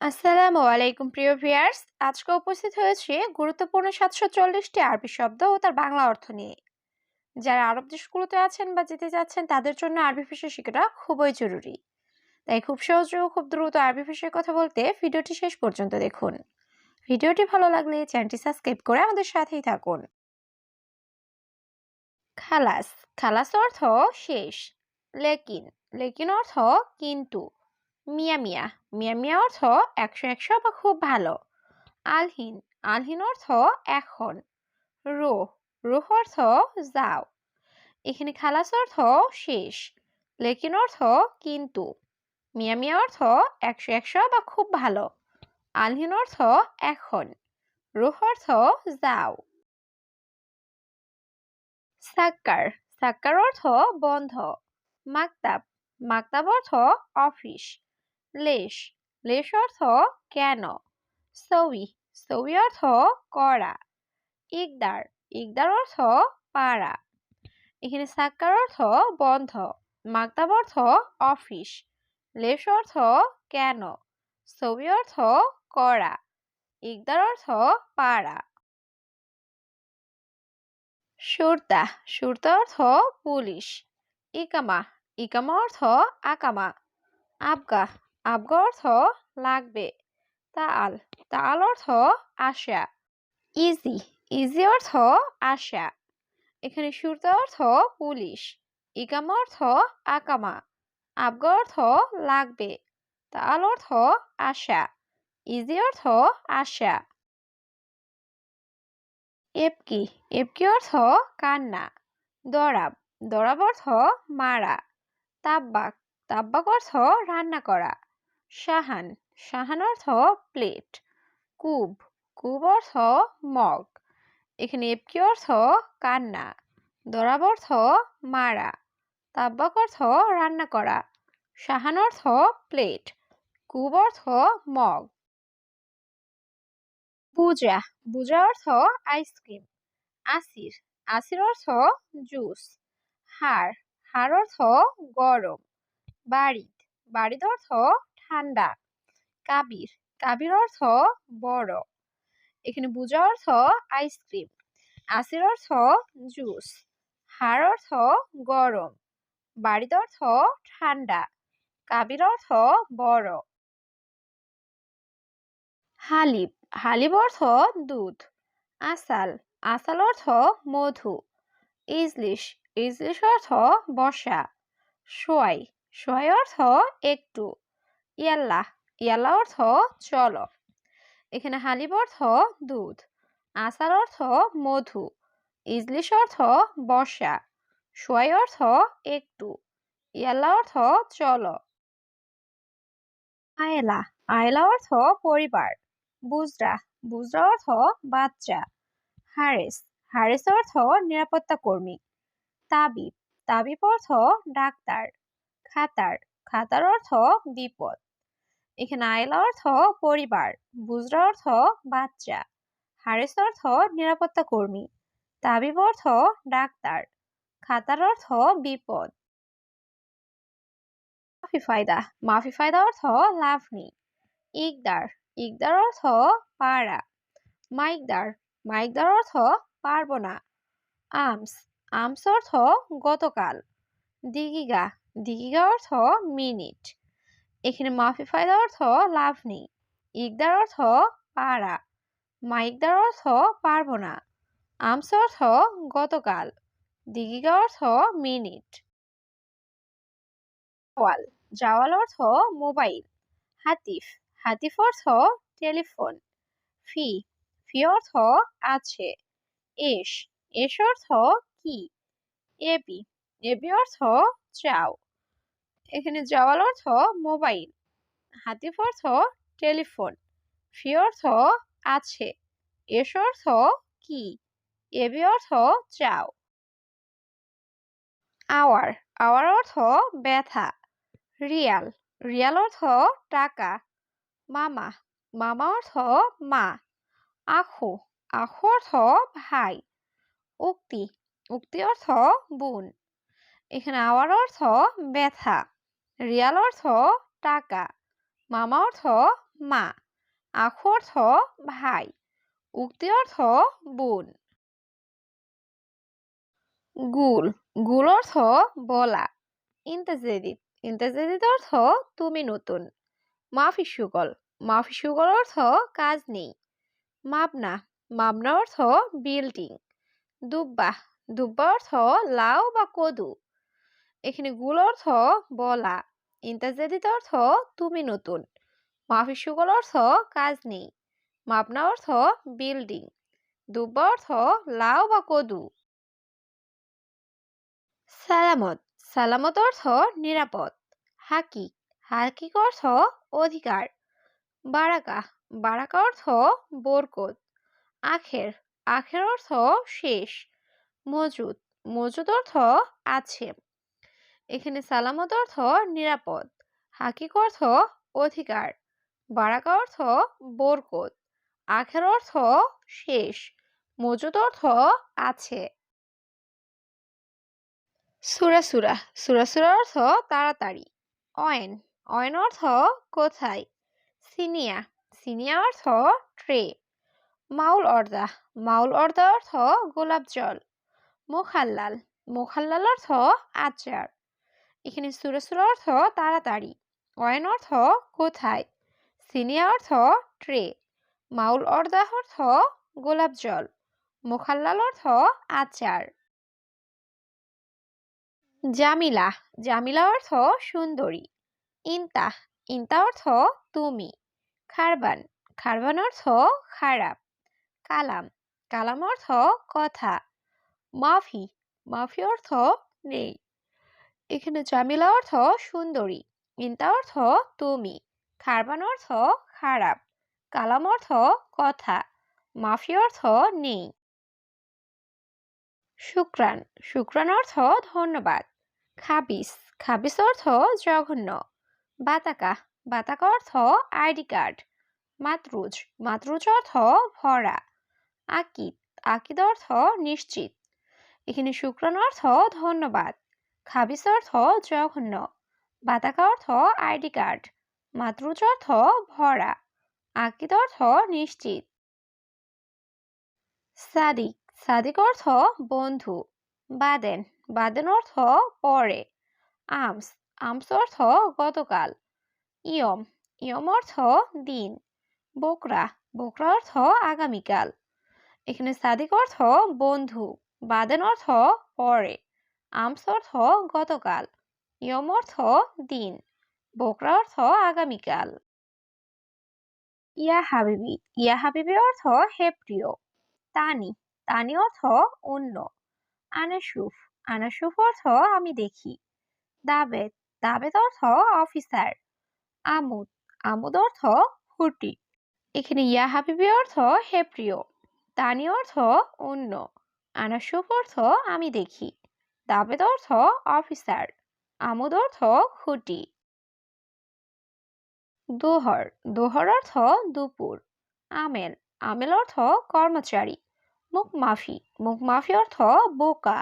আসসালামু আলাইকুম, প্রিয় ভিউয়ার্স। আজকে উপস্থিত হয়েছে গুরুত্বপূর্ণ সাতশো চল্লিশটি আরবি শব্দ ও তার বাংলা অর্থ নিয়ে। যারা আরব দেশগুলোতে আছেন বা যেতে যাচ্ছেন, তাদের জন্য আরবি ভাষা শেখাটা খুবই জরুরি। তাই খুব সহজে ও খুব দ্রুত আরবি ভাষায় কথা বলতে ভিডিওটি শেষ পর্যন্ত দেখুন। ভিডিওটি ভালো লাগলে চ্যানেলটি সাবস্ক্রাইব করে আমাদের সাথেই থাকুন। খালাস। খালাস অর্থ শেষ। লেকিন। লেকিন অর্থ কিন্তু। মিয়া মিয়া। মিয়া মিয়া অর্থ একশো একশো বা খুব ভালো। আলহিন আলহিন অর্থ এখন। রোহ রোহ অর্থ যাও। এখানে খালাস অর্থ শেষ। লেকিন অর্থ কিন্তু। মিয়া মিয়া অর্থ একশো একশো বা খুব ভালো। আলহিন অর্থ এখন। রুহ অর্থ যাও। সাক্কার সাক্কার অর্থ বন্ধ। মাকতাব মাকতাব অর্থ অফিস। লেশ লেশ অর্থ কেন? সৌই সৌই অর্থ করা ইকদার ইকদার অর্থ পাড়া। এখানে সাক্কার অর্থ বন্ধ মাকতাব অর্থ অফিস। লেশ অর্থ কেন? সৌই অর্থ করা ইকদার অর্থ পাড়া। সুরতা সুরতা অর্থ পুলিশ। ইকামা ইকামা অর্থ আকামা। আবগা আবগা অর্থ লাগবে। তাল তাল অর্থ আশা। ইজি ইজি অর্থ আশা। এখানে সুরতা অর্থ পুলিশ ইকাম অর্থ আকামা। আবগা অর্থ লাগবে। তাল অর্থ আশা। ইজি অর্থ আশা। এপকি এপকি অর্থ কান্না। দরাব দরাব অর্থ মারা। তাব্বাক তাব্বাক অর্থ রান্না করা। সাহান সাহান অর্থ প্লেট কুব কুব অর্থ মগ, এখানে এপকি অর্থ কান্না, দরাব অর্থ মারা, তাব্বাক অর্থ রান্না করা সাহান অর্থ প্লেট কুব অর্থ মগ। বুজা বুজা অর্থ আইসক্রিম আসির আসির অর্থ জুস হাড় হাড় অর্থ গরম, বাড়িদ বাড়িদ অর্থ ঠান্ডা। কাবির। কাবির অর্থ বড়। এখানে বুজা অর্থ আইসক্রিম আসির অর্থ জুস হাড় অর্থ গরম। বাড়িদ অর্থ ঠান্ডা। কাবির অর্থ বড়। হালিব হালিব অর্থ দুধ। আসাল। আসাল অর্থ মধু। ইজলিশ। ইজলিশ অর্থ বসা। সোয়াই। সোয়াই অর্থ একটু। ইয়াল্লাহ ইয়াল্লা অর্থ চলো। এখানে হালিব অর্থ দুধ, আসার অর্থ মধু, ইজলিশ অর্থ বর্ষা, সোয়াই অর্থ একটু, ইয়াল্লা অর্থ চলো। আয়লা আয়লা অর্থ পরিবার, বুজরা বুজরা অর্থ বাচ্চা, হারেস হারেস অর্থ নিরাপত্তা কর্মী, তাবিব তাবিব অর্থ ডাক্তার, খাতার খাতার অর্থ বিপদ। এখানে আয়লা অর্থ পরিবার বুজরা অর্থ বাচ্চা, হারেস অর্থ নিরাপত্তা কর্মী, তাবিব অর্থ ডাক্তার, খাতার অর্থ বিপদ। মাফি ফায়দা মাফি ফায়দা অর্থ লাভ ইকদার ইকদার অর্থ পারা মাইকদার মাইকদার অর্থ পারব না আমস আমস অর্থ গতকাল, দিগিগা দিগিগা অর্থ মিনিট। এখানে মাফি অর্থ লাভ নেই। ইকদার অর্থ পারা। মাইকদার অর্থ পারব না। আমস অর্থ গতকাল। দিগিগা অর্থ মিনিট জাওয়াল জাওয়াল অর্থ মোবাইল হাতিফ হাতিফ অর্থ টেলিফোন ফি ফি অর্থ আছে। এস এস অর্থ কি? এবি এবি অর্থ চাও। এখানে যাওয়াল অর্থ মোবাইল হাতিফ অর্থ টেলিফোন ফি অর্থ আছে, এস অর্থ কি এবি অর্থ চাও আওয়ার আওয়ার অর্থ ব্যথা রিয়াল রিয়াল অর্থ টাকা, মামা মামা অর্থ মা, আখো আখো অর্থ ভাই, উক্তি উক্তি অর্থ বোন, এখানে আওয়ার অর্থ ব্যথা। রিয়াল অর্থ টাকা, মামা অর্থ মা, আখু অর্থ ভাই, উক্তি অর্থ বোন। গুল গুল অর্থ বলা ইন্তাজেদিদ ইন্তাজেদিদ অর্থ তুমি নতুন, মাফি সুগল মাফি সুগল অর্থ কাজ নেই মাবনা মাবনা অর্থ বিল্ডিং, দুব্বা দুব্বা অর্থ লাউ বা কদু। এখানে গুল অর্থ বলা ইন্তাজেদিদ অর্থ তুমি নতুন মাফি সুগল অর্থ কাজ নেই মাবনা অর্থ বিল্ডিং, দুব্বা অর্থ লাউ বা কদু। সালামত সালামত অর্থ নিরাপদ, হাকিক হাকিক অর্থ অধিকার, বারাকা বারাকা অর্থ বরকত, আখের আখের অর্থ শেষ, মজুদ মজুদ অর্থ আছে। এখানে সালামত অর্থ নিরাপদ, হাকিক অর্থ অধিকার, বারাকা অর্থ বরকত, আখের অর্থ শেষ মজুদ অর্থ আছে। সুরা সুরা সুরা সুরা অর্থ তাড়াতাড়ি, অয়েন অয়েন অর্থ কোথায়? সিনিয়া সিনিয়া অর্থ ট্রে, মাউল অর্দা মাউল অর্দা অর্থ গোলাপ জল, মোখাল্লাল মোখাল্লাল অর্থ আচার। এখানে সুরা সুরা অর্থ তাড়াতাড়ি অয়েন অর্থ কোথায়, সিনিয়া অর্থ ট্রে, মাউল অর্দাহ অর্থ গোলাপ জল, মোখাল্লাল অর্থ আচার। জামিলা জামিলা অর্থ সুন্দরী, ইন্তা ইন্তা অর্থ তুমি, খারবান খারবান অর্থ খারাপ, কালাম কালাম অর্থ কথা, মাফি মাফি অর্থ নেই। এখানে জামিলা অর্থ সুন্দরী ইন্তা অর্থ তুমি, খারবান অর্থ খারাপ, কালাম অর্থ কথা, মাফি অর্থ নেই। শুক্রান শুক্রান অর্থ ধন্যবাদ, খাবিস খাবিস অর্থ জঘন্য, বাতাকা বাতাকা অর্থ আইডি কার্ড, মাতরুজ মাতরুজ অর্থ ভরা, আকিদ আকিদ অর্থ নিশ্চিত, এখানে শুক্রান অর্থ ধন্যবাদ। খাবিস অর্থ জঘন্য বাতাকা অর্থ আইডি কার্ড মাতরুজ অর্থ ভরা, আকিদ অর্থ নিশ্চিত। সাদিক সাদিক অর্থ বন্ধু, বাদেন বাদেন অর্থ পরে, আমস আমস অর্থ গতকাল, ইয়ম ইয়ম অর্থ দিন, বোকরা বোকরা অর্থ আগামীকাল। এখানে সাদিক অর্থ বন্ধু, বাদেন অর্থ পরে। আমস অর্থ গতকাল ইয়ম অর্থ দিন বোকরা অর্থ আগামীকাল। ইয়া হাবিবি ইয়া হাবিবি অর্থ হে প্রিয় তানি তানি অর্থ অন্য, আনাসুফ আনাসুফ অর্থ আমি দেখি, দাবেদ দাবেদ অর্থ অফিসার, আমুদ আমুদ অর্থ হুটি, এখানে ইয়া হাবিবি অর্থ হে প্রিয় তানি অর্থ অন্য, আনাসুফ অর্থ আমি দেখি। দাবেদ অর্থ অফিসার। আমোদ অর্থ খুঁটি। দোহর। দোহর অর্থ দুপুর। আমেল। আমেল অর্থ কর্মচারী। মুখ মাফি মুখ মাফি অর্থ বোকা।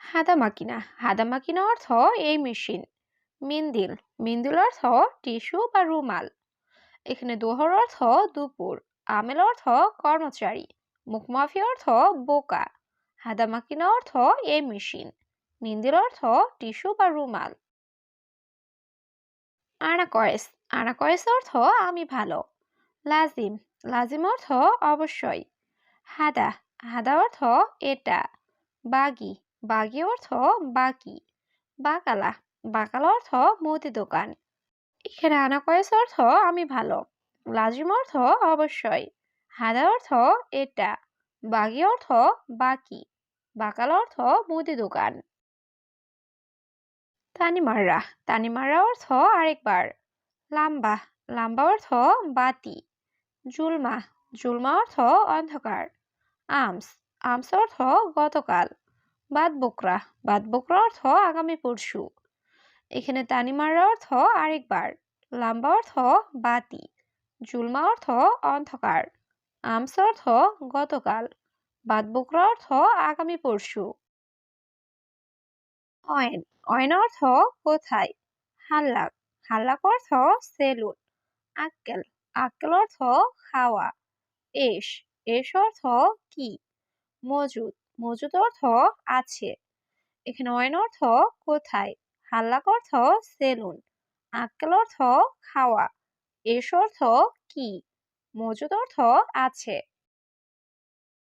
হাদামাকিনা। হাদামাকিনা অর্থ এই মেশিন। মিন্দিল। মিন্দিল অর্থ টিস্যু বা রুমাল। এখানে দোহর অর্থ দুপুর। আমেল অর্থ কর্মচারী। মুখমাফি অর্থ বোকা। হাদামাকিনা অর্থ এই মেশিন। মিন্দিল অর্থ টিস্যু বা রুমাল। আনাকয়েস আনাকয়েস অর্থ আমি ভালো। লাজিম লাজিম অর্থ অবশ্যই। হাদা হাদা অর্থ এটা। বাগি বাগি অর্থ বাকি। বাকালা বাকালা অর্থ মুদি দোকান। এখানে আনাকয়েস অর্থ আমি ভালো। লাজিম অর্থ অবশ্যই। হাদা অর্থ এটা। বাগি অর্থ বাকি। বাকালা অর্থ মুদি দোকান। তানিমাররা তানিমাররা অর্থ আরেকবার। লাম্বা লাম্বা অর্থ বাতি। জুলমা জুলমা অর্থ অন্ধকার। আমস আমস অর্থ গতকাল। বাদ বকরা বাদ বকরা অর্থ আগামী পরশু। এখানে তানিমাররা অর্থ আরেকবার, লাম্বা অর্থ বাতি। জুলমা অর্থ অন্ধকার। আমস অর্থ গতকাল। বাদ বকরা অর্থ আগামী পরশু। অয়েন অয়েন অর্থ কোথায় হাল্লাক। হাল্লাক অর্থ সেলুন আক্কেল। আক্কেল অর্থ খাওয়া এস এস অর্থ কি? মজুদ মজুদ অর্থ আছে। এখানে অয়ন অর্থ কোথায় হাল্লাক অর্থ সেলুন আক্কেল অর্থ খাওয়া এস অর্থ কি? মজুদ অর্থ আছে।